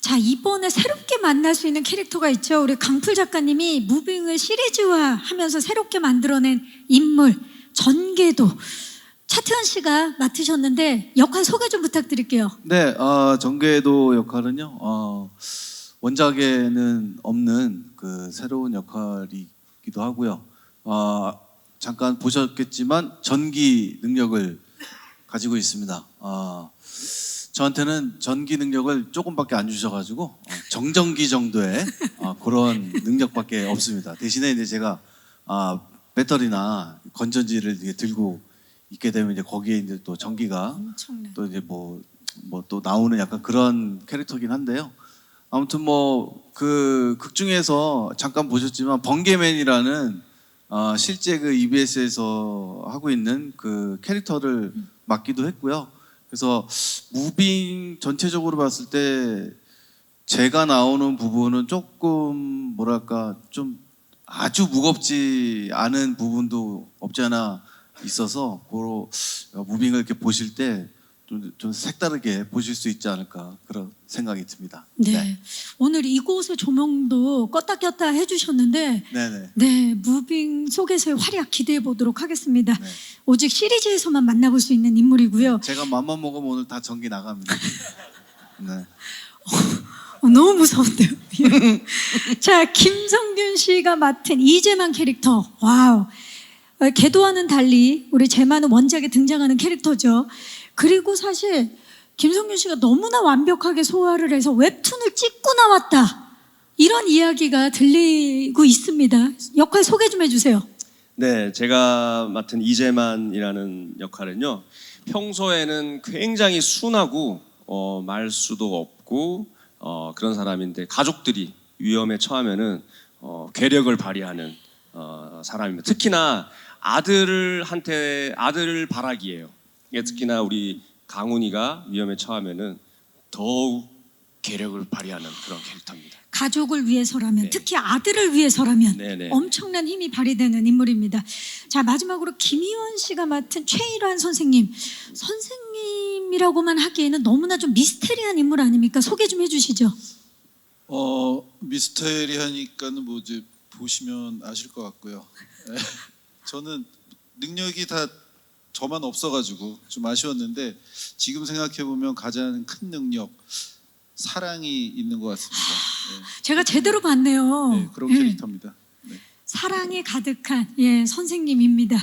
자 이번에 새롭게 만날 수 있는 캐릭터가 있죠. 우리 강풀 작가님이 무빙을 시리즈화 하면서 새롭게 만들어낸 인물 전개도 차태현 씨가 맡으셨는데 역할 소개 좀 부탁드릴게요. 네, 어, 정궤도 역할은요. 어, 원작에는 없는 그 새로운 역할이기도 하고요. 어, 잠깐 보셨겠지만 전기 능력을 가지고 있습니다. 어, 저한테는 전기 능력을 조금밖에 안 주셔가지고 어, 정전기 정도의 어, 그런 능력밖에 없습니다. 대신에 이제 제가 아, 배터리나 건전지를 들고 있게 되면 이제 거기에 이제 또 전기가 엄청나. 또 이제 뭐 뭐 또 나오는 약간 그런 캐릭터긴 한데요. 아무튼 뭐 그 극 중에서 잠깐 보셨지만 번개맨이라는 어, 실제 그 EBS에서 하고 있는 그 캐릭터를 맡기도 했고요. 그래서 무빙 전체적으로 봤을 때 제가 나오는 부분은 조금 뭐랄까 좀 아주 무겁지 않은 부분도 없지 않아 있어서 고로 무빙을 이렇게 보실 때 좀, 좀 색다르게 보실 수 있지 않을까 그런 생각이 듭니다. 네. 오늘 이곳의 조명도 껐다 꼈다 해주셨는데 네, 네. 네 무빙 속에서의 활약 기대해 보도록 하겠습니다. 네. 오직 시리즈에서만 만나볼 수 있는 인물이고요. 제가 맘만 먹으면 오늘 다 전기 나갑니다. 네. 어, 너무 무서운데요. 자, 김성균 씨가 맡은 이재만 캐릭터. 와우. 어, 걔도와는 달리 우리 제만은 원작에 등장하는 캐릭터죠. 그리고 사실 김성균 씨가 너무나 완벽하게 소화를 해서 웹툰을 찍고 나왔다. 이런 이야기가 들리고 있습니다. 역할 소개 좀 해주세요. 네, 제가 맡은 이재만이라는 역할은요. 평소에는 굉장히 순하고 어, 말수도 없고 어, 그런 사람인데 가족들이 위험에 처하면은 어, 괴력을 발휘하는 어, 사람입니다. 특히나 아들한테 아들을 바라기예요. 특히나 우리 강훈이가 위험에 처하면은 더욱 괴력을 발휘하는 그런 캐릭터입니다. 가족을 위해서라면 네. 특히 아들을 위해서라면 네 네. 엄청난 힘이 발휘되는 인물입니다. 자 마지막으로 김희원 씨가 맡은 최일환 선생님 선생님이라고만 하기에는 너무나 좀 미스테리한 인물 아닙니까? 소개 좀 해주시죠. 어 미스테리하니까는 뭐 이제 보시면 아실 것 같고요. 네. 저는 능력이 다 저만 없어가지고 좀 아쉬웠는데 지금 생각해 보면 가장 큰 능력 사랑이 있는 것 같습니다. 제가 제대로 봤네요. 네, 네, 그런 예, 캐릭터입니다. 네. 사랑이 가득한 예 선생님입니다.